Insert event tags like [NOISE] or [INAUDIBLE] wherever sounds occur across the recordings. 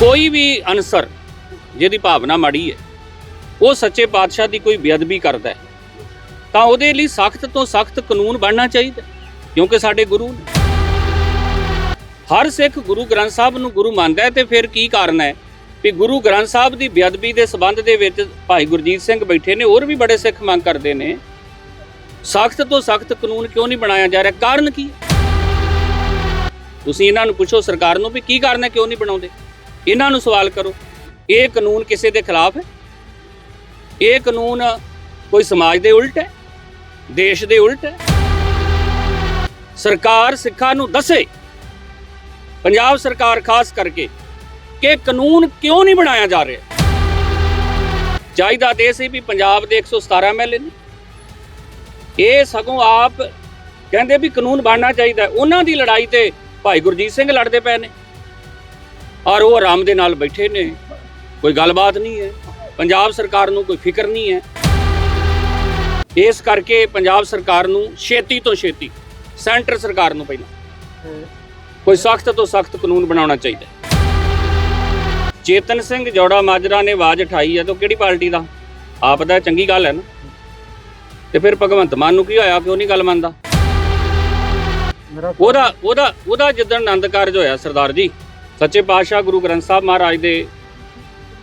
ਕੋਈ ਵੀ ਅਨਸਰ ਜਿਹਦੀ ਭਾਵਨਾ ਮਾੜੀ ਹੈ, ਉਹ ਸੱਚੇ ਪਾਤਸ਼ਾਹ ਦੀ ਕੋਈ ਬੇਅਦਬੀ ਕਰਦਾ ਹੈ, ਤਾਂ ਉਹਦੇ ਲਈ ਸਖਤ ਤੋਂ ਸਖਤ ਕਾਨੂੰਨ ਬਣਨਾ ਚਾਹੀਦਾ ਕਿਉਂਕਿ ਸਾਡੇ ਗੁਰੂ ਨੇ। ਹਰ ਸਿੱਖ ਗੁਰੂ ਗ੍ਰੰਥ ਸਾਹਿਬ ਨੂੰ ਗੁਰੂ ਮੰਨਦਾ ਹੈ ਤੇ ਫਿਰ ਕੀ ਕਾਰਨ ਹੈ ਵੀ ਗੁਰੂ ਗ੍ਰੰਥ ਸਾਹਿਬ ਦੀ ਬੇਅਦਬੀ ਦੇ ਸਬੰਧ ਦੇ ਵਿੱਚ ਭਾਈ ਗੁਰਜੀਤ ਸਿੰਘ ਬੈਠੇ ਨੇ, ਹੋਰ ਵੀ ਬੜੇ ਸਿੱਖ ਮੰਗ ਕਰਦੇ ਨੇ। ਸਖਤ ਤੋਂ ਸਖਤ ਕਾਨੂੰਨ ਕਿਉਂ ਨਹੀਂ ਬਣਾਇਆ ਜਾ ਰਿਹਾ? ਕਾਰਨ ਕੀ ਤੁਸੀਂ ਇਹਨਾਂ ਨੂੰ ਪੁੱਛੋ ਸਰਕਾਰ ਨੂੰ ਵੀ ਕੀ ਕਾਰਨ ਹੈ ਕਿਉਂ ਨਹੀਂ ਬਣਾਉਂਦੇ? ਇਹਨਾਂ ਨੂੰ ਸਵਾਲ ਕਰੋ, ਇਹ ਕਾਨੂੰਨ ਕਿਸੇ ਦੇ ਖਿਲਾਫ ਹੈ? ਇਹ ਕਾਨੂੰਨ ਕੋਈ ਸਮਾਜ ਦੇ ਉਲਟ ਹੈ? ਦੇਸ਼ ਦੇ ਉਲਟ ਹੈ? ਸਰਕਾਰ ਸਿੱਖਾਂ ਨੂੰ ਦੱਸੇ, ਪੰਜਾਬ ਸਰਕਾਰ ਖਾਸ ਕਰਕੇ, ਕਿ ਕਾਨੂੰਨ ਕਿਉਂ ਨਹੀਂ ਬਣਾਇਆ ਜਾ ਰਿਹਾ? ਚਾਹੀਦਾ ਤੇ ਇਹ ਸੀ ਵੀ ਪੰਜਾਬ ਦੇ 117 ਐਮਐਲਏ ਨੇ। ਇਹ ਸਗੋਂ ਆਪ ਕਹਿੰਦੇ ਵੀ ਕਾਨੂੰਨ ਬਣਨਾ ਚਾਹੀਦਾ ਉਹਨਾਂ ਦੀ ਲੜਾਈ ਤੇ ਭਾਈ ਗੁਰਜੀਤ ਸਿੰਘ ਲੜਦੇ ਪਏ ਨੇ। ਔਰ ਉਹ ਆਰਾਮ ਦੇ ਨਾਲ ਬੈਠੇ ਨੇ। ਕੋਈ ਗੱਲਬਾਤ ਨਹੀਂ ਹੈ। ਪੰਜਾਬ ਸਰਕਾਰ ਨੂੰ ਕੋਈ ਫਿਕਰ ਨਹੀਂ ਹੈ। ਇਸ ਕਰਕੇ ਪੰਜਾਬ ਸਰਕਾਰ ਨੂੰ ਛੇਤੀ ਤੋਂ ਛੇਤੀ ਸੈਂਟਰ ਸਰਕਾਰ ਨੂੰ ਪਹਿਲਾਂ ਕੋਈ ਸਖਤ ਤੋਂ ਸਖਤ ਕਾਨੂੰਨ ਬਣਾਉਣਾ ਚਾਹੀਦਾ। ਚੇਤਨ ਸਿੰਘ ਜੋੜਾ ਮਾਜਰਾ ਨੇ ਆਵਾਜ਼ ਉਠਾਈ ਹੈ ਤਾਂ ਉਹ ਕਿਹੜੀ ਪਾਰਟੀ ਦਾ? ਆਪ ਦਾ ਚੰਗੀ ਗੱਲ ਹੈ ਨਾ। ਤੇ ਫਿਰ ਭਗਵੰਤ ਮਾਨ ਨੂੰ ਕੀ ਹੋਇਆ? ਕਿਉਂ ਨਹੀਂ ਗੱਲ ਮੰਨਦਾ? ਉਹਦਾ ਉਹਦਾ ਉਹਦਾ ਜਿੱਦਣ ਆਨੰਦ ਕਾਰਜ ਹੋਇਆ ਸਰਦਾਰ ਜੀ ਸੱਚੇ ਪਾਤਸ਼ਾਹ ਗੁਰੂ ਗ੍ਰੰਥ ਸਾਹਿਬ ਮਹਾਰਾਜ ਦੇ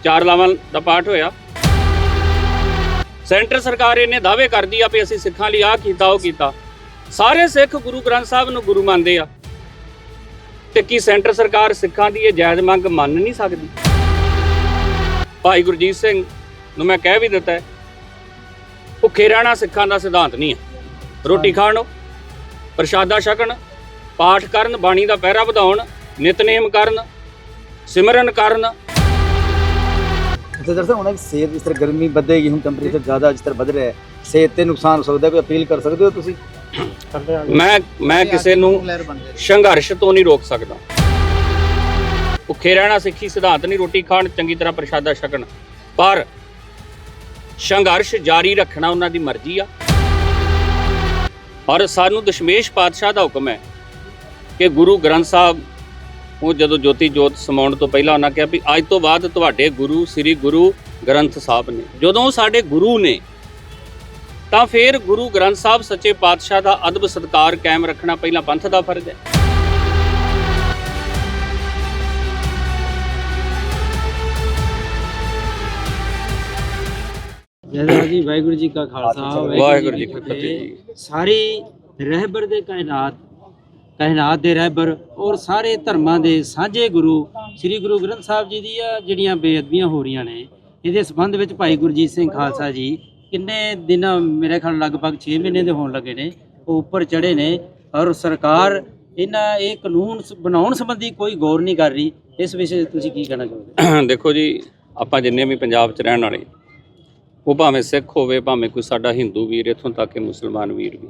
ਚਾਰ ਲਾਵਾਂ ਦਾ ਪਾਠ ਹੋਇਆ। ਸੈਂਟਰ ਸਰਕਾਰ ਇਹਨੇ ਦਾਅਵੇ ਕਰਦੀ ਆ ਵੀ ਅਸੀਂ ਸਿੱਖਾਂ ਲਈ ਆਹ ਕੀਤਾ ਉਹ ਕੀਤਾ। ਸਾਰੇ ਸਿੱਖ ਗੁਰੂ ਗ੍ਰੰਥ ਸਾਹਿਬ ਨੂੰ ਗੁਰੂ ਮੰਨਦੇ ਆ। ਤੇ ਕੀ ਸੈਂਟਰ ਸਰਕਾਰ ਸਿੱਖਾਂ ਦੀ ਇਹ ਜਾਇਜ਼ ਮੰਗ ਮੰਨ ਨਹੀਂ ਸਕਦੀ? ਭਾਈ ਗੁਰਜੀਤ ਸਿੰਘ ਨੂੰ ਮੈਂ ਕਹਿ ਵੀ ਦਿੱਤਾ ਭੁੱਖੇ ਰਹਿਣਾ ਸਿੱਖਾਂ ਦਾ ਸਿਧਾਂਤ ਨਹੀਂ ਹੈ। ਰੋਟੀ ਖਾਣੋ ਪ੍ਰਸ਼ਾਦਾ ਛਕਣ ਪਾਠ ਕਰਨ ਬਾਣੀ ਦਾ ਪਹਿਰਾ ਵਧਾਉਣ ਨਿਤਨੇਮ ਕਰਨ ਸਿਮਰਨ ਕਰਨ। ਤੇ ਦਰਸਲ ਉਹਨਾਂ ਦੀ ਸਿਹਤ ਜਿਸ ਤਰ੍ਹਾਂ ਗਰਮੀ ਵਧੇਗੀ ਹੁਣ ਟੈਂਪਰੇਚਰ ਜ਼ਿਆਦਾ ਜਿਸ ਤਰ੍ਹਾਂ ਵਧ ਰਿਹਾ ਹੈ ਸਿਹਤ ਤੇ ਨੁਕਸਾਨ ਹੋ ਸਕਦਾ ਕੋਈ ਅਪੀਲ ਕਰ ਸਕਦੇ ਹੋ ਤੁਸੀਂ? ਮੈਂ ਮੈਂ ਕਿਸੇ ਨੂੰ ਸੰਘਰਸ਼ ਤੋਂ ਨਹੀਂ ਰੋਕ ਸਕਦਾ। ਭੁੱਖੇ ਰਹਿਣਾ ਸਿੱਖੀ ਸਿਧਾਂਤ ਨਹੀਂ ਰੋਟੀ ਖਾਣ ਚੰਗੀ ਤਰ੍ਹਾਂ ਪ੍ਰਸ਼ਾਦਾ ਛਕਣ। ਪਰ ਸੰਘਰਸ਼ ਜਾਰੀ ਰੱਖਣਾ ਉਹਨਾਂ ਦੀ ਮਰਜ਼ੀ ਆ। ਔਰ ਸਾਨੂੰ ਦਸ਼ਮੇਸ਼ ਪਾਤਸ਼ਾਹ ਦਾ ਹੁਕਮ ਹੈ ਕਿ ਗੁਰੂ ਗ੍ਰੰਥ ਸਾਹਿਬ ਉਹ ਜਦੋਂ ਜੋਤੀ ਜੋਤ ਸਮਾਉਣ ਤੋਂ ਪਹਿਲਾਂ ਉਹਨਾਂ ਕਿਹਾ ਵੀ ਅੱਜ ਤੋਂ ਬਾਅਦ ਤੁਹਾਡੇ ਗੁਰੂ ਸ੍ਰੀ ਗੁਰੂ ਗ੍ਰੰਥ ਸਾਹਿਬ ਨੇ। ਜਦੋਂ ਸਾਡੇ ਗੁਰੂ ਨੇ ਤਾਂ ਫਿਰ ਗੁਰੂ ਗ੍ਰੰਥ ਸਾਹਿਬ ਸੱਚੇ ਪਾਤਸ਼ਾਹ ਦਾ ਅਦਬ ਸਤਕਾਰ ਕਾਇਮ ਰੱਖਣਾ ਪਹਿਲਾਂ ਪੰਥ ਦਾ ਫਰਜ਼ ਹੈ। ਜੈਦਾ ਜੀ ਵਾਹਿਗੁਰੂ ਜੀ ਕਾ ਖਾਲਸਾ ਵਾਹਿਗੁਰੂ ਜੀ ਕੀ ਫਤਿਹ। ਸਾਰੀ ਰਹਿਬਰ ਦੇ ਕਾਇਨਾਤ ਕਾਇਨਾਤ ਦੇ ਰਹਿਬਰ ਔਰ ਸਾਰੇ ਧਰਮਾਂ ਦੇ ਸਾਂਝੇ ਗੁਰੂ ਸ੍ਰੀ ਗੁਰੂ ਗ੍ਰੰਥ ਸਾਹਿਬ ਜੀ ਦੀਆਂ ਜਿਹੜੀਆਂ ਬੇਅਦਬੀਆਂ ਹੋ ਰਹੀਆਂ ਨੇ, ਇਹਦੇ ਸੰਬੰਧ ਵਿੱਚ ਭਾਈ ਗੁਰਜੀਤ ਸਿੰਘ ਖਾਲਸਾ ਜੀ ਕਿੰਨੇ ਦਿਨ ਮੇਰੇ ਖਿਆਲ ਲਗਭਗ 6 ਮਹੀਨੇ ਦੇ ਹੋਣ ਲੱਗੇ ਨੇ, ਉਹ ਉੱਪਰ ਚੜੇ ਨੇ ਔਰ ਸਰਕਾਰ ਇਹਨਾਂ ਇਹ ਕਾਨੂੰਨ ਬਣਾਉਣ ਸੰਬੰਧੀ ਕੋਈ ਗੌਰ ਨਹੀਂ ਕਰ ਰਹੀ, ਇਸ ਵਿਸ਼ੇ ਤੁਸੀਂ ਕੀ ਕਹਿਣਾ ਚਾਹੋਗੇ? [CLEARS THROAT] ਦੇਖੋ ਜੀ, ਆਪਾਂ ਜਿੰਨੇ ਵੀ ਪੰਜਾਬ 'ਚ ਰਹਿਣ ਵਾਲੇ, ਉਹ ਭਾਵੇਂ ਸਿੱਖ ਹੋਵੇ, ਭਾਵੇਂ ਕੋਈ ਸਾਡਾ ਹਿੰਦੂ ਵੀਰ ਇੱਥੋਂ ਤੱਕ ਕਿ ਮੁਸਲਮਾਨ ਵੀਰ ਵੀ।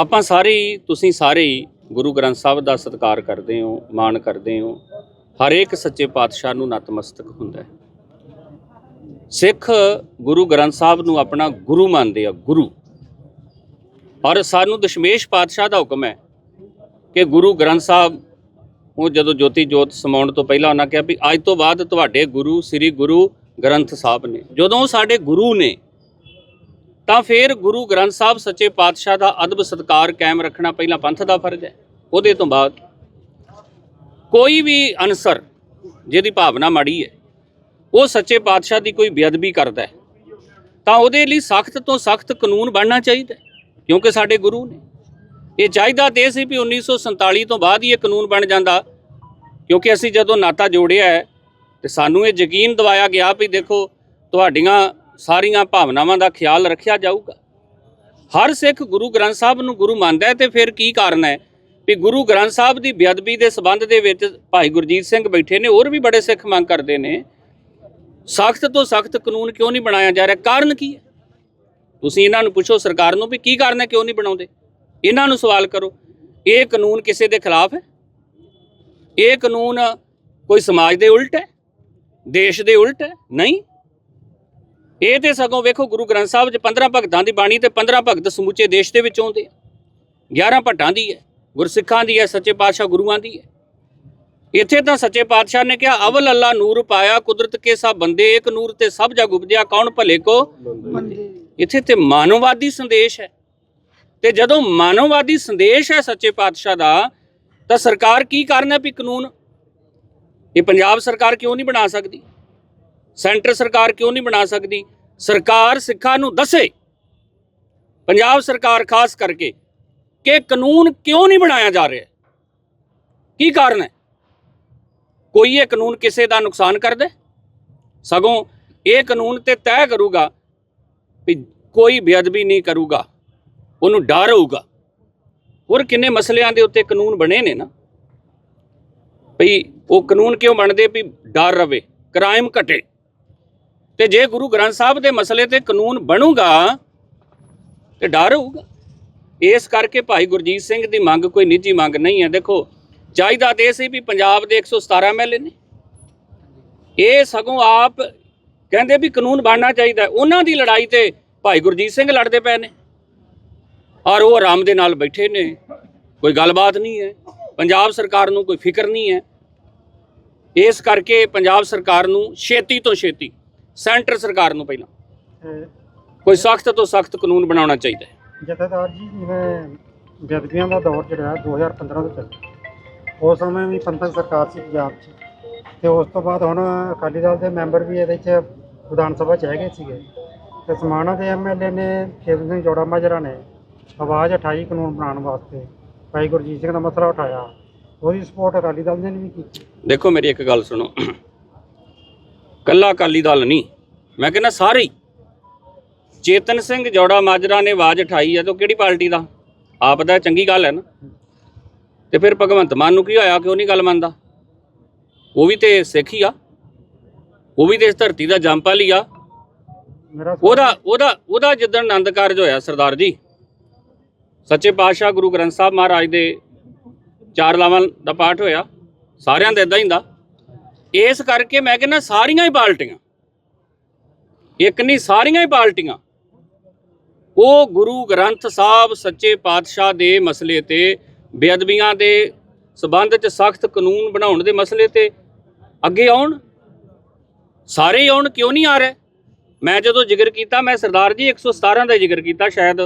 ਆਪਾਂ ਸਾਰੇ ਹੀ, ਤੁਸੀਂ ਸਾਰੇ ਹੀ ਗੁਰੂ ਗ੍ਰੰਥ ਸਾਹਿਬ ਦਾ ਸਤਿਕਾਰ ਕਰਦੇ ਹੋ, ਮਾਣ ਕਰਦੇ ਹੋ। ਹਰੇਕ ਸੱਚੇ ਪਾਤਸ਼ਾਹ ਨੂੰ ਨਤਮਸਤਕ ਹੁੰਦਾ ਹੈ। ਸਿੱਖ ਗੁਰੂ ਗ੍ਰੰਥ ਸਾਹਿਬ ਨੂੰ ਆਪਣਾ ਗੁਰੂ ਮੰਨਦੇ ਆ, ਗੁਰੂ। ਔਰ ਸਾਨੂੰ ਦਸ਼ਮੇਸ਼ ਪਾਤਸ਼ਾਹ ਦਾ ਹੁਕਮ ਹੈ ਕਿ ਗੁਰੂ ਗ੍ਰੰਥ ਸਾਹਿਬ, ਉਹ ਜਦੋਂ ਜੋਤੀ ਜੋਤ ਸਮਾਉਣ ਤੋਂ ਪਹਿਲਾਂ ਉਹਨਾਂ ਕਿਹਾ ਵੀ ਅੱਜ ਤੋਂ ਬਾਅਦ ਤੁਹਾਡੇ ਗੁਰੂ, ਸ੍ਰੀ ਗੁਰੂ ਗ੍ਰੰਥ ਸਾਹਿਬ ਨੇ। ਜਦੋਂ ਸਾਡੇ ਗੁਰੂ ਨੇ ਤਾਂ ਫਿਰ ਗੁਰੂ ਗ੍ਰੰਥ ਸਾਹਿਬ ਸੱਚੇ ਪਾਤਸ਼ਾਹ ਦਾ ਅਦਬ ਸਤਕਾਰ ਕਾਇਮ ਰੱਖਣਾ ਪਹਿਲਾਂ ਪੰਥ ਦਾ ਫਰਜ਼ ਹੈ, ਉਹਦੇ ਤੋਂ ਬਾਅਦ ਕੋਈ ਵੀ ਅਨਸਰ ਜਿਹਦੀ ਭਾਵਨਾ ਮਾੜੀ ਹੈ, ਉਹ ਸੱਚੇ ਪਾਤਸ਼ਾਹ ਦੀ ਕੋਈ ਬੇਅਦਬੀ ਕਰਦਾ ਹੈ, ਤਾਂ ਉਹਦੇ ਲਈ ਸਖਤ ਤੋਂ ਸਖਤ ਕਾਨੂੰਨ ਬਣਨਾ ਚਾਹੀਦਾ ਕਿਉਂਕਿ ਸਾਡੇ ਗੁਰੂ ਨੇ। ਇਹ ਚਾਹੀਦਾ ਤੇ ਇਹ ਸੀ ਵੀ 1947 ਤੋਂ ਬਾਅਦ ਹੀ ਇਹ ਕਾਨੂੰਨ ਬਣ ਜਾਂਦਾ, ਕਿਉਂਕਿ ਅਸੀਂ ਜਦੋਂ ਨਾਤਾ ਜੋੜਿਆ ਹੈ, ਤੇ ਸਾਨੂੰ ਇਹ ਯਕੀਨ ਦਿਵਾਇਆ ਗਿਆ ਵੀ ਦੇਖੋ, ਤੁਹਾਡੀਆਂ ਸਾਰੀਆਂ ਭਾਵਨਾਵਾਂ ਦਾ ਖਿਆਲ ਰੱਖਿਆ ਜਾਊਗਾ। ਹਰ ਸਿੱਖ ਗੁਰੂ ਗ੍ਰੰਥ ਸਾਹਿਬ ਨੂੰ ਗੁਰੂ ਮੰਨਦਾ ਹੈ ਤੇ ਫਿਰ ਕੀ ਕਾਰਨ ਹੈ? ਵੀ ਗੁਰੂ ਗ੍ਰੰਥ ਸਾਹਿਬ ਦੀ ਬੇਅਦਬੀ ਦੇ ਸਬੰਧ ਦੇ ਵਿੱਚ ਭਾਈ ਗੁਰਜੀਤ ਸਿੰਘ ਬੈਠੇ ਨੇ, ਹੋਰ ਵੀ ਬੜੇ ਸਿੱਖ ਮੰਗ ਕਰਦੇ ਨੇ। ਸਖਤ ਤੋਂ ਸਖਤ ਕਾਨੂੰਨ ਕਿਉਂ ਨਹੀਂ ਬਣਾਇਆ ਜਾ ਰਿਹਾ? ਕਾਰਨ ਕੀ ਹੈ? ਤੁਸੀਂ ਇਹਨਾਂ ਨੂੰ ਪੁੱਛੋ ਸਰਕਾਰ ਨੂੰ ਵੀ ਕੀ ਕਾਰਨ ਹੈ, ਕਿਉਂ ਨਹੀਂ ਬਣਾਉਂਦੇ? ਇਹਨਾਂ ਨੂੰ ਸਵਾਲ ਕਰੋ, ਇਹ ਕਾਨੂੰਨ ਕਿਸੇ ਦੇ ਖਿਲਾਫ ਹੈ? ਇਹ ਕਾਨੂੰਨ ਕੋਈ ਸਮਾਜ ਦੇ ਉਲਟ ਹੈ? ਦੇਸ਼ ਦੇ ਉਲਟ ਹੈ? ਨਹੀਂ। ਇਹ ਤੇ ਸਗੋਂ ਵੇਖੋ ਗੁਰੂ ਗ੍ਰੰਥ ਸਾਹਿਬ 'ਚ 15 ਭਗਤਾਂ ਦੀ ਬਾਣੀ ਤੇ 15 ਭਗਤ ਸਮੁੱਚੇ ਦੇਸ਼ ਦੇ ਵਿੱਚ ਆਉਂਦੇ ਆ। 11 ਭੱਟਾਂ ਦੀ ਹੈ ਗੁਰਸਿੱਖਾਂ ਦੀ ਹੈ ਸੱਚੇ ਪਾਤਸ਼ਾਹ ਗੁਰੂਆਂ ਦੀ ਹੈ। ਇੱਥੇ ਤਾਂ ਸੱਚੇ ਪਾਤਸ਼ਾਹ ਨੇ ਕਿਹਾ ਅਵਲ ਅੱਲਾ ਨੂਰ ਪਾਇਆ ਕੁਦਰਤ ਕੇ ਸਭ ਬੰਦੇ ਇੱਕ ਨੂਰ ਤੇ ਸਭ ਜਗ ਉਪਜਿਆ ਕੌਣ ਭਲੇ ਕੋ? ਇੱਥੇ ਤੇ ਮਾਨਵਵਾਦੀ ਸੰਦੇਸ਼ ਹੈ। ਤੇ ਜਦੋਂ ਮਾਨਵਵਾਦੀ ਸੰਦੇਸ਼ ਹੈ ਸੱਚੇ ਪਾਤਸ਼ਾਹ ਦਾ ਤਾਂ ਸਰਕਾਰ ਕੀ ਕਰਨਾ ਵੀ ਕਾਨੂੰਨ? ਇਹ ਪੰਜਾਬ ਸਰਕਾਰ ਕਿਉਂ ਨਹੀਂ ਬਣਾ ਸਕਦੀ? ਸੈਂਟਰ ਸਰਕਾਰ ਕਿਉਂ ਨਹੀਂ ਬਣਾ ਸਕਦੀ? ਸਰਕਾਰ ਸਿੱਖਾਂ ਨੂੰ ਦੱਸੇ। ਪੰਜਾਬ ਸਰਕਾਰ ਖਾਸ ਕਰਕੇ ਕਿ ਕਾਨੂੰਨ ਕਿਉਂ ਨਹੀਂ ਬਣਾਇਆ ਜਾ ਰਿਹਾ? ਕੀ ਕਾਰਨ ਹੈ? ਕੋਈ ਇਹ ਕਾਨੂੰਨ ਕਿਸੇ ਦਾ ਨੁਕਸਾਨ ਕਰਦਾ ਸਗੋਂ ਇਹ ਕਾਨੂੰਨ ਤੇ ਤੈਅ ਕਰੂਗਾ ਵੀ ਕੋਈ ਬੇਅਦਬੀ ਨਹੀਂ ਕਰੂਗਾ। ਉਹਨੂੰ ਡਰ ਹੋਊਗਾ। ਹੋਰ ਕਿੰਨੇ ਮਸਲਿਆਂ ਦੇ ਉੱਤੇ ਕਾਨੂੰਨ ਬਣੇ ਨੇ ਨਾ? ਭਈ ਉਹ ਕਾਨੂੰਨ ਕਿਉਂ ਬਣਦੇ? ਵੀ ਡਰ ਰਵੇ, ਕ੍ਰਾਈਮ ਘਟੇ। ਤੇ ਜੇ ਗੁਰੂ ਗ੍ਰੰਥ ਸਾਹਿਬ ਦੇ ਮਸਲੇ ਤੇ ਕਾਨੂੰਨ ਬਣੂਗਾ, ਤੇ ਡਰ ਹੋਊਗਾ। ਇਸ ਕਰਕੇ ਭਾਈ ਗੁਰਜੀਤ ਸਿੰਘ ਦੀ ਮੰਗ ਕੋਈ ਨਿੱਜੀ ਮੰਗ ਨਹੀਂ ਹੈ। ਦੇਖੋ, ਚਾਹੀਦਾ ਤੇ ਇਹ ਸੀ ਵੀ ਪੰਜਾਬ ਦੇ 117 ਐਮਐਲਏ ਨੇ। ਇਹ ਸਗੋਂ ਆਪ ਕਹਿੰਦੇ ਵੀ ਕਾਨੂੰਨ ਬਣਨਾ ਚਾਹੀਦਾ ਉਹਨਾਂ ਦੀ ਲੜਾਈ ਤੇ ਭਾਈ ਗੁਰਜੀਤ ਸਿੰਘ ਲੜਦੇ ਪਏ ਨੇ। ਔਰ ਉਹ ਆਰਾਮ ਦੇ ਨਾਲ ਬੈਠੇ ਨੇ। ਕੋਈ ਗੱਲਬਾਤ ਨਹੀਂ ਹੈ। ਪੰਜਾਬ ਸਰਕਾਰ ਨੂੰ ਕੋਈ ਫਿਕਰ ਨਹੀਂ ਹੈ। ਇਸ ਕਰਕੇ ਪੰਜਾਬ ਸਰਕਾਰ ਨੂੰ ਛੇਤੀ ਤੋਂ ਛੇਤੀ ਸੈਂਟਰ ਸਰਕਾਰ ਨੂੰ ਪਹਿਲਾਂ। ਕੋਈ ਸਖਤ ਤੋਂ ਸਖਤ ਕਾਨੂੰਨ ਬਣਾਉਣਾ ਚਾਹੀਦਾ ਹੈ। ਜਥੇਦਾਰ ਜੀ ਜਿਵੇਂ ਬੇਅਦਬੀਆਂ ਦਾ ਦੌਰ ਜਿਹੜਾ ਹੈ 2015 ਤੋਂ ਚੱਲਿਆ ਉਸ ਸਮੇਂ ਵੀ ਪੰਥਕ ਸਰਕਾਰ ਸੀ ਪੰਜਾਬ 'ਚ। ਤੇ ਉਸ ਤੋਂ ਬਾਅਦ ਹੁਣ ਅਕਾਲੀ ਦਲ ਦੇ ਮੈਂਬਰ ਵੀ ਇਹਦੇ 'ਚ ਵਿਧਾਨ ਸਭਾ 'ਚ ਹੈਗੇ ਸੀਗੇ। ਤੇ ਸਮਾਣਾ ਦੇ ਐਮਐਲਏ ਨੇ ਖੇਤ ਸਿੰਘ ਜੋੜਾ ਮਾਜਰਾ ਨੇ ਆਵਾਜ਼ ਉਠਾਈ ਕਾਨੂੰਨ ਬਣਾਉਣ ਵਾਸਤੇ। ਭਾਈ ਗੁਰਜੀਤ ਸਿੰਘ ਦਾ ਮਸਲਾ ਉਠਾਇਆ। ਉਹਦੀ ਸਪੋਰਟ ਅਕਾਲੀ ਦਲ ਨੇ ਵੀ ਕੀਤੀ। ਦੇਖੋ ਮੇਰੀ ਇੱਕ ਗੱਲ ਸੁਣੋ। ਕੱਲਾ ਅਕਾਲੀ ਦਲ ਨਹੀਂ। ਮੈਂ ਕਹਿੰਦਾ ਸਾਰੇ ਚੇਤਨ ਸਿੰਘ ਜੋੜਾ ਮਾਜਰਾ ਨੇ ਆਵਾਜ਼ ਉਠਾਈ ਹੈ ਤਾਂ ਉਹ ਕਿਹੜੀ ਪਾਰਟੀ ਦਾ? ਆਪ ਦਾ ਚੰਗੀ ਗੱਲ ਹੈ ਨਾ। ਤੇ ਫਿਰ ਭਗਵੰਤ ਮਾਨ ਨੂੰ ਕੀ ਹੋਇਆ? ਕਿ ਉਹ ਨਹੀਂ ਗੱਲ ਮੰਨਦਾ? ਉਹ ਵੀ ਤੇ ਸਿੱਖ ਹੀ ਆ। ਉਹ ਵੀ ਤੇ ਇਸ ਧਰਤੀ ਦਾ ਜੰਪਲ ਹੀ ਆ। ਉਹਦਾ ਉਹਦਾ ਉਹਦਾ ਜਿੱਦਣ ਆਨੰਦ ਕਾਰਜ ਹੋਇਆ ਸਰਦਾਰ ਜੀ ਸੱਚੇ ਪਾਤਸ਼ਾਹ ਗੁਰੂ ਗ੍ਰੰਥ ਸਾਹਿਬ ਮਹਾਰਾਜ ਦੇ ਚਾਰ ਲਾਵਾਂ ਦਾ ਪਾਠ ਹੋਇਆ। ਸਾਰਿਆਂ ਦਾ ਇਦਾਂ ਹੀ ਹੁੰਦਾ। ਇਸ ਕਰਕੇ ਮੈਂ ਕਹਿੰਦਾ ਸਾਰੀਆਂ ਹੀ ਪਾਰਟੀਆਂ ਇੱਕ ਨਹੀਂ ਸਾਰੀਆਂ ਹੀ ਪਾਰਟੀਆਂ ਉਹ ਗੁਰੂ ਗ੍ਰੰਥ ਸਾਹਿਬ ਸੱਚੇ ਪਾਤਸ਼ਾਹ ਦੇ ਮਸਲੇ ਤੇ ਬੇਅਦਬੀਆਂ ਦੇ ਸਬੰਧ 'ਚ ਸਖਤ ਕਾਨੂੰਨ ਬਣਾਉਣ ਦੇ ਮਸਲੇ ਤੇ ਅੱਗੇ ਆਉਣ। ਸਾਰੇ ਆਉਣ ਕਿਉਂ ਨਹੀਂ ਆ ਰਹੇ? ਮੈਂ ਜਦੋਂ ਜ਼ਿਕਰ ਕੀਤਾ ਮੈਂ ਸਰਦਾਰ ਜੀ 117 ਦਾ ਜ਼ਿਕਰ ਕੀਤਾ ਸ਼ਾਇਦ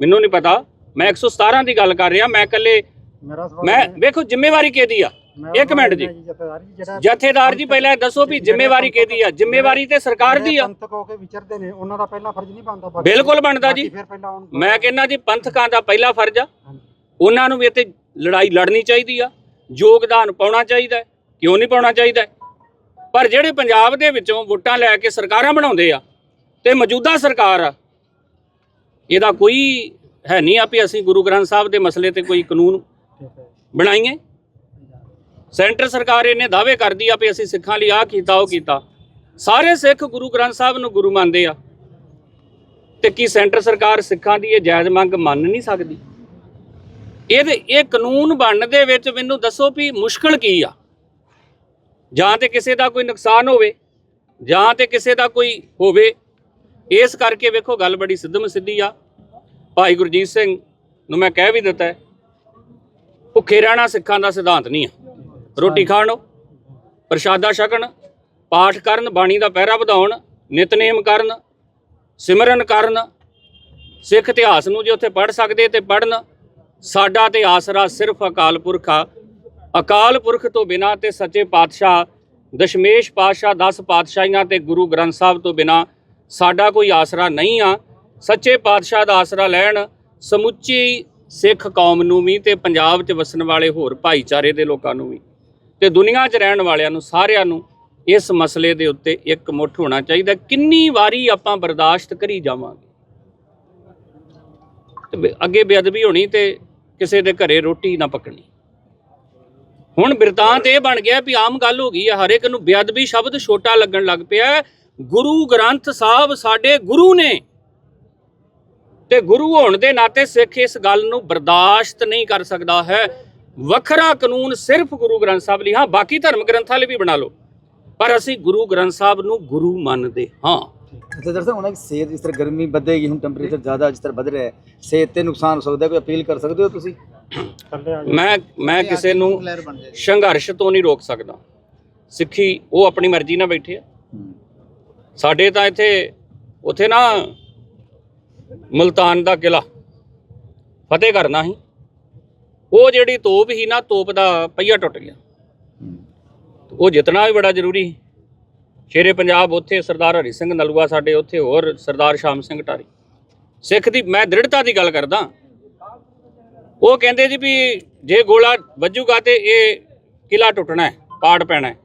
ਮੈਨੂੰ ਨਹੀਂ ਪਤਾ। ਮੈਂ 117 ਦੀ ਗੱਲ ਕਰ ਰਿਹਾ ਮੈਂ ਇਕੱਲੇ ਮੈਂ ਵੇਖੋ ਜ਼ਿੰਮੇਵਾਰੀ ਕਿਹਦੀ ਆ? ਇੱਕ ਮਿੰਟ ਜੀ ਜਥੇਦਾਰ ਜੀ ਪਹਿਲਾਂ ਦੱਸੋ ਵੀ ਜ਼ਿੰਮੇਵਾਰੀ ਕਿਹਦੀ ਆ ਜ਼ਿੰਮੇਵਾਰੀ ਤੇ ਸਰਕਾਰ ਦੀ ਆ ਪੰਥਕ ਹੋ ਕੇ ਵਿਚਰਦੇ ਨੇ ਉਹਨਾਂ ਦਾ ਪਹਿਲਾ ਫਰਜ਼ ਨਹੀਂ ਬਣਦਾ ਬਿਲਕੁਲ ਬਣਦਾ ਜੀ। ਮੈਂ ਕਹਿੰਦਾ ਜੀ ਪੰਥਕਾਂ ਦਾ ਪਹਿਲਾ ਫਰਜ਼ ਆ। ਉਹਨਾਂ ਨੂੰ ਵੀ ਤੇ ਲੜਾਈ ਲੜਨੀ ਚਾਹੀਦੀ ਆ ਯੋਗਦਾਨ ਪਾਉਣਾ ਚਾਹੀਦਾ। ਕਿਉਂ ਨਹੀਂ ਪਾਉਣਾ ਚਾਹੀਦਾ? ਪਰ ਜਿਹੜੇ ਪੰਜਾਬ ਦੇ ਵਿੱਚੋਂ ਵੋਟਾਂ ਲੈ ਕੇ ਸਰਕਾਰਾਂ ਬਣਾਉਂਦੇ ਆ ਤੇ ਮੌਜੂਦਾ ਸਰਕਾਰ ਆ ਇਹਦਾ ਕੋਈ ਹੈ ਨਹੀਂ ਆ ਵੀ ਅਸੀਂ ਗੁਰੂ ਗ੍ਰੰਥ ਸਾਹਿਬ ਦੇ ਮਸਲੇ ਤੇ ਕੋਈ ਕਾਨੂੰਨ ਬਣਾਈਏ ਸੈਂਟਰ ਸਰਕਾਰ ਇਹਨੇ ਦਾਅਵੇ ਕਰਦੀ ਆ ਵੀ ਅਸੀਂ ਸਿੱਖਾਂ ਲਈ ਆ ਕੀਤਾ, ਉਹ ਕੀਤਾ। ਸਾਰੇ ਸਿੱਖ ਗੁਰੂ ਗ੍ਰੰਥ ਸਾਹਿਬ ਨੂੰ ਗੁਰੂ ਮੰਨਦੇ ਆ। ਤੇ ਕੀ ਸੈਂਟਰ ਸਰਕਾਰ ਸਿੱਖਾਂ ਦੀ ਇਹ ਜਾਇਜ਼ ਮੰਗ ਮੰਨ ਨਹੀਂ ਸਕਦੀ? ਇਹਦੇ, ਇਹ ਕਾਨੂੰਨ ਬਣਨ ਦੇ ਵਿੱਚ ਮੈਨੂੰ ਦੱਸੋ ਵੀ ਮੁਸ਼ਕਲ ਕੀ ਆ? ਜਾਂ ਤੇ ਕਿਸੇ ਦਾ ਕੋਈ ਨੁਕਸਾਨ ਹੋਵੇ, ਜਾਂ ਤੇ ਕਿਸੇ ਦਾ ਕੋਈ ਹੋਵੇ। ਇਸ ਕਰਕੇ ਵੇਖੋ ਗੱਲ ਬੜੀ ਸਿੱਧਮ ਸਿੱਧੀ ਆ। ਭਾਈ ਗੁਰਜੀਤ ਸਿੰਘ ਨੂੰ ਮੈਂ ਕਹਿ ਵੀ ਦਿੱਤਾ ਭੁੱਖੇ ਰਹਿਣਾ ਸਿੱਖਾਂ ਦਾ ਸਿਧਾਂਤ ਨਹੀਂ ਆ। ਰੋਟੀ ਖਾਣ ਪ੍ਰਸ਼ਾਦਾ ਛਕਣ ਪਾਠ ਕਰਨ ਬਾਣੀ ਦਾ ਪਹਿਰਾ ਵਧਾਉਣ ਨਿਤਨੇਮ ਕਰਨ ਸਿਮਰਨ ਕਰਨ ਸਿੱਖ ਇਤਿਹਾਸ ਨੂੰ ਜੇ ਉੱਥੇ ਪੜ੍ਹ ਸਕਦੇ ਤੇ ਪੜ੍ਹਨ ਸਾਡਾ ਤੇ ਆਸਰਾ ਸਿਰਫ ਅਕਾਲ ਪੁਰਖ ਆ। ਅਕਾਲ ਪੁਰਖ ਤੋਂ ਬਿਨਾ ਤੇ ਸੱਚੇ ਪਾਤਸ਼ਾਹ ਦਸ਼ਮੇਸ਼ ਪਾਤਸ਼ਾਹ 10 ਪਾਤਸ਼ਾਹੀਆਂ ਤੇ ਗੁਰੂ ਗ੍ਰੰਥ ਸਾਹਿਬ ਤੋਂ ਬਿਨਾ ਸਾਡਾ ਕੋਈ ਆਸਰਾ ਨਹੀਂ ਆ। ਸੱਚੇ ਪਾਤਸ਼ਾਹ ਦਾ ਆਸਰਾ ਲੈਣ ਸਮੁੱਚੀ ਸਿੱਖ ਕੌਮ ਨੂੰ ਵੀ ਤੇ ਪੰਜਾਬ 'ਚ ਵਸਣ ਵਾਲੇ ਹੋਰ ਭਾਈਚਾਰੇ ਦੇ ਲੋਕਾਂ ਨੂੰ ਵੀ। ਤੇ ਦੁਨੀਆ 'ਚ ਰਹਿਣ ਵਾਲਿਆਂ ਨੂੰ ਸਾਰਿਆਂ ਨੂੰ ਇਸ ਮਸਲੇ ਦੇ ਉੱਤੇ ਇੱਕ ਮੁੱਠ ਹੋਣਾ ਚਾਹੀਦਾ, ਕਿੰਨੀ ਵਾਰੀ ਆਪਾਂ ਬਰਦਾਸ਼ਤ ਕਰੀ ਜਾਵਾਂਗੇ? ਤੇ ਅੱਗੇ ਬੇਅਦਬੀ ਹੋਣੀ ਤੇ ਕਿਸੇ ਦੇ ਘਰੇ ਰੋਟੀ ਨਾ ਪੱਕਣੀ। ਹੁਣ ਬਿਰਤਾਂਤ ਇਹ ਬਣ ਗਿਆ ਵੀ ਆਮ ਗੱਲ ਹੋ ਗਈ ਹੈ ਹਰ ਇੱਕ ਨੂੰ ਬੇਅਦਬੀ ਸ਼ਬਦ ਛੋਟਾ ਲੱਗਣ ਲੱਗ ਪਿਆ ਗੁਰੂ ਗ੍ਰੰਥ ਸਾਹਿਬ ਸਾਡੇ ਗੁਰੂ ਨੇ। ਤੇ ਗੁਰੂ ਹੋਣ ਦੇ ਨਾਤੇ ਸਿੱਖ ਇਸ ਗੱਲ ਨੂੰ ਬਰਦਾਸ਼ਤ ਨਹੀਂ ਕਰ ਸਕਦਾ ਹੈ। ਵੱਖਰਾ ਕਾਨੂੰਨ ਸਿਰਫ ਗੁਰੂ ਗ੍ਰੰਥ ਸਾਹਿਬ ਲਈ ਹਾਂ ਬਾਕੀ ਧਰਮ ਗ੍ਰੰਥਾਂ ਲਈ ਵੀ ਬਣਾ ਲਓ। ਪਰ ਅਸੀਂ ਗੁਰੂ ਗ੍ਰੰਥ ਸਾਹਿਬ ਨੂੰ ਗੁਰੂ ਮੰਨਦੇ ਹਾਂ। ਜਥੇਦਾਰ ਸਾਹਿਬ ਉਹਨਾਂ ਦੀ ਸਿਹਤ ਜਿਸ ਤਰ੍ਹਾਂ ਗਰਮੀ ਵਧੇਗੀ ਹੁਣ ਟੈਂਪਰੇਚਰ ਜ਼ਿਆਦਾ ਜਿਸ ਤਰ੍ਹਾਂ ਵਧ ਰਿਹਾ ਹੈ ਸਿਹਤ ਤੇ ਨੁਕਸਾਨ ਹੋ ਸਕਦਾ ਹੈ ਕੋਈ ਅਪੀਲ ਕਰ ਸਕਦੇ ਹੋ ਤੁਸੀਂ? ਮੈਂ ਮੈਂ ਕਿਸੇ ਨੂੰ ਸੰਘਰਸ਼ ਤੋਂ ਨਹੀਂ ਰੋਕ ਸਕਦਾ। ਸਿੱਖੀ ਉਹ ਆਪਣੀ ਮਰਜ਼ੀ ਨਾਲ ਬੈਠੇ ਆ। ਸਾਡੇ ਤਾਂ ਇੱਥੇ ਉੱਥੇ ਨਾ ਮਲਤਾਨ ਦਾ ਕਿਲਾ ਫਤਿਹ ਕਰਨਾ ਸੀ ਉਹ ਜਿਹੜੀ ਤੋਪ ਸੀ ਨਾ, ਤੋਪ ਦਾ ਪਹੀਆ ਟੁੱਟ ਗਿਆ। ਉਹ ਜਿੱਤਣਾ ਵੀ ਬੜਾ ਜ਼ਰੂਰੀ ਸ਼ੇਰੇ ਪੰਜਾਬ ਉੱਥੇ ਸਰਦਾਰ ਹਰੀ ਸਿੰਘ ਨਲੂਆ ਸਾਡੇ, ਉੱਥੇ ਹੋਰ ਸਰਦਾਰ ਸ਼ਾਮ ਸਿੰਘ ਟਾਰੀ ਸਿੱਖ ਦੀ, ਮੈਂ ਦ੍ਰਿੜਤਾ ਦੀ ਗੱਲ ਕਰਦਾ। ਉਹ ਕਹਿੰਦੇ ਜੀ ਵੀ ਜੇ ਗੋਲਾ ਵੱਜੂਗਾ ਤੇ ਇਹ ਕਿਲਾ ਟੁੱਟਣਾ ਹੈ ਪਾੜ ਪੈਣਾ ਹੈ।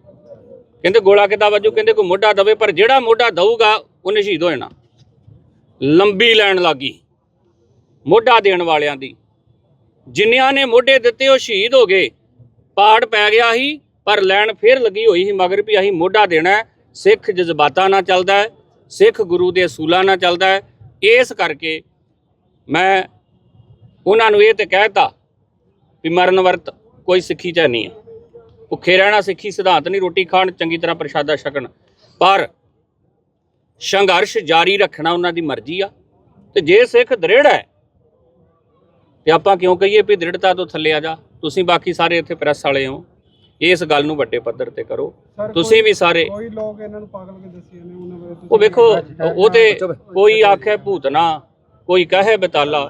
ਕਹਿੰਦੇ ਗੋਲਾ ਕਿੱਦਾਂ ਵੱਜੂ? ਕਹਿੰਦੇ ਕੋਈ ਮੋਢਾ ਦਵੇ, ਪਰ ਜਿਹੜਾ ਮੋਢਾ ਦਊਗਾ ਉਹਨੇ ਸ਼ਹੀਦ ਹੋ ਜਾਣਾ। ਲੰਬੀ ਲੈਣ ਲੱਗੀ। ਮੋਢਾ ਦੇਣ ਵਾਲਿਆਂ ਦੀ। ਜਿੰਨਿਆਂ ਨੇ ਮੋਢੇ ਦਿੱਤੇ ਉਹ ਸ਼ਹੀਦ ਹੋ ਗਏ। ਪਾੜ ਪੈ ਗਿਆ ਸੀ, ਪਰ ਲੈਣ ਫੇਰ ਲੱਗੀ ਹੋਈ ਸੀ, ਮਗਰ ਵੀ ਅਸੀਂ ਮੋਢਾ ਦੇਣਾ ਸਿੱਖ ਜਜ਼ਬਾਤਾਂ ਨਾਲ ਚੱਲਦਾ ਹੈ, ਸਿੱਖ ਗੁਰੂ ਦੇ ਅਸੂਲਾਂ ਨਾਲ ਚੱਲਦਾ ਹੈ। ਇਸ ਕਰਕੇ ਮੈਂ ਉਹਨਾਂ ਨੂੰ ਇਹ ਤੇ ਕਹਿਤਾ ਵੀ ਮਰਨ ਵਰਤ ਕੋਈ ਸਿੱਖੀ ਚ ਨਹੀਂ ਹੈ। ਭੁੱਖੇ ਰਹਿਣਾ ਸਿੱਖੀ ਸਿਧਾਂਤ ਨਹੀਂ, ਰੋਟੀ ਖਾਣ ਚੰਗੀ ਤਰ੍ਹਾਂ ਪ੍ਰਸ਼ਾਦਾ ਛਕਣ। ਪਰ ਸੰਘਰਸ਼ ਜਾਰੀ ਰੱਖਣਾ ਉਹਨਾਂ ਦੀ ਮਰਜ਼ੀ ਆ। ਤੇ ਜੇ ਸਿੱਖ ਦ੍ਰਿੜ ਹੈ ਤੇ ਆਪਾਂ ਕਿਉਂ ਕਹੀਏ ਵੀ ਦ੍ਰਿੜਤਾ ਤੋਂ ਥੱਲੇ ਆ ਜਾ। ਤੁਸੀਂ ਬਾਕੀ ਸਾਰੇ ਇੱਥੇ ਪ੍ਰੈਸ ਵਾਲੇ ਹੋ। ਇਸ ਗੱਲ ਨੂੰ ਵੱਡੇ ਪੱਧਰ ਤੇ ਕਰੋ। ਤੁਸੀਂ ਵੀ ਸਾਰੇ ਕੋਈ ਲੋਕ ਇਹਨਾਂ ਨੂੰ ਪਾਗਲ ਕੇ ਦੱਸੀ ਜਾਂਦੇ ਉਹਨਾਂ ਬਾਰੇ ਉਹ ਵੇਖੋ ਉਹ ਤੇ ਕੋਈ ਆਖੇ ਭੂਤਨਾ ਕੋਈ ਕਹੇ ਬਤਾਲਾ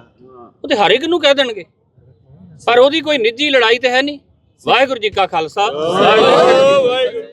ਉਹ ਤੇ ਹਰ ਇੱਕ ਨੂੰ ਕਹਿ ਦੇਣਗੇ। ਪਰ ਉਹਦੀ ਕੋਈ ਨਿੱਜੀ ਲੜਾਈ ਤੇ ਹੈ ਨਹੀਂ। ਵਾਹਿਗੁਰੂ ਜੀ ਕਾ ਖਾਲਸਾ। ਵਾਹਿਗੁਰੂ।